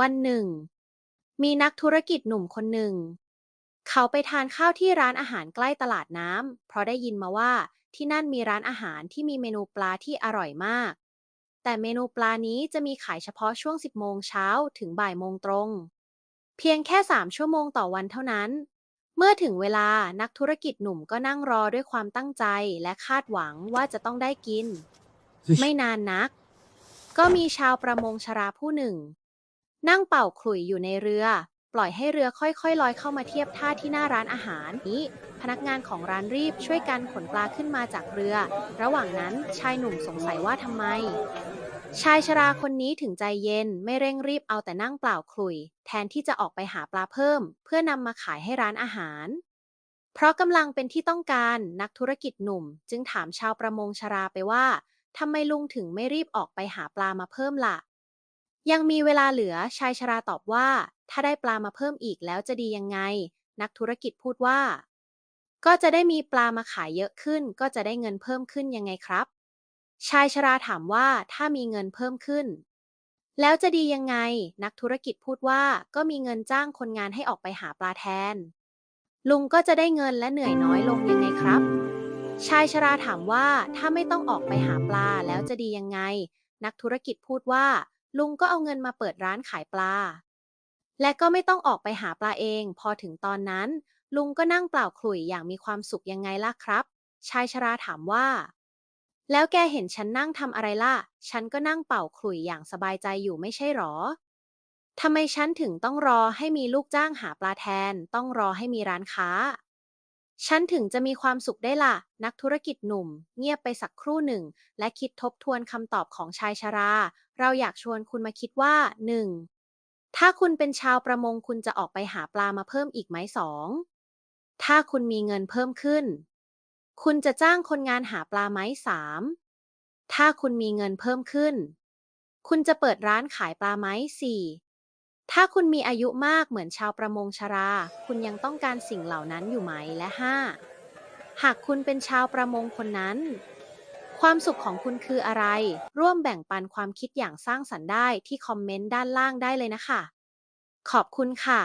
วันหนึ่ง มีนักธุรกิจหนุ่มคนหนึ่ง เขาไปทานข้าวที่ร้านอาหารใกล้ตลาดน้ำเพราะได้ยินมาว่าที่นั่นมีร้านอาหารที่มีเมนูปลาที่อร่อยมาก แต่เมนูปลานี้จะมีขายเฉพาะช่วง 10 โมงเช้าถึงบ่ายโมงตรง เพียงแค่ 3 ชั่วโมงต่อวันเท่านั้น เมื่อถึงเวลานักธุรกิจหนุ่มก็นั่งรอด้วยความตั้งใจและคาดหวังว่าจะต้องได้กิน ไม่นานนัก ก็มีชาวประมงชราผู้หนึ่ง นั่งเป่าขลุ่ยอยู่ในเรือ ปล่อยให้เรือค่อยๆลอยเข้ามาเทียบท่าที่หน้าร้านอาหารนี้ พนักงานของร้านรีบช่วยกันขนปลาขึ้นมาจากเรือ ระหว่างนั้นชายหนุ่มสงสัยว่าทำไม ชายชราคนนี้ถึงใจเย็นไม่เร่งรีบเอาแต่นั่งเปล่าขลุ่ย แทนที่จะออกไปหาปลาเพิ่ม เพื่อนำมาขายให้ร้านอาหาร เพราะกำลังเป็นที่ต้องการนักธุรกิจหนุ่ม จึงถามชาวประมงชราไปว่าทำไมลุงถึงไม่รีบออกไปหาปลามาเพิ่มล่ะ ยังมีเวลาเหลือชายชราตอบว่า ถ้าได้ปลามาเพิ่มอีกแล้วจะดียังไง นักธุรกิจพูดว่า ก็จะได้มีปลามาขายเยอะขึ้น ก็จะได้เงินเพิ่มขึ้นยังไงครับ ชายชราถามว่าถ้ามีเงินเพิ่มขึ้น แล้วจะดียังไง นักธุรกิจพูดว่า ก็มีเงินจ้างคนงานให้ออกไปหาปลาแทน ลุงก็จะได้เงินและเหนื่อยน้อยลงยังไงครับ ชายชราถามว่าถ้าไม่ต้องออกไปหาปลาแล้วจะดียังไง นักธุรกิจพูดว่า ลุงก็เอาเงินมาเปิดร้านขายปลา และก็ไม่ต้องออกไปหาปลาเอง พอถึงตอนนั้น ลุงก็นั่งเปล่าขลุ่ยอย่างมีความสุขยังไงล่ะครับ ชายชราถามว่า แล้วแกเห็นฉันนั่งทำอะไรล่ะ ฉันก็นั่งเป่าขลุ่ยอย่างสบายใจอยู่ไม่ใช่หรอทำไมฉันถึงต้องรอให้มีลูกจ้างหาปลาแทน ต้องรอให้มีร้านค้า ฉันถึงจะมีความสุขได้ล่ะ นักธุรกิจหนุ่ม เงียบไปสักครู่หนึ่ง และคิดทบทวนคำตอบของชายชรา เราอยากชวนคุณมาคิดว่า 1. ถ้าคุณเป็นชาวประมงคุณจะออกไปหาปลามาเพิ่มอีกไหม 2. ถ้าคุณมีเงินเพิ่มขึ้น คุณจะจ้างคนงานหาปลาไหม 3. ถ้าคุณมีเงินเพิ่มขึ้น คุณจะเปิดร้านขายปลาไหม 4. ถ้าคุณมีอายุมากเหมือนชาวประมงชรา คุณยังต้องการสิ่งเหล่านั้นอยู่ไหมและ 5. หากคุณเป็นชาวประมงคนนั้น ความสุขของคุณคืออะไร ร่วมแบ่งปันความคิดอย่างสร้างสรรค์ได้ที่คอมเมนต์ด้านล่างได้เลยนะคะ ขอบคุณค่ะ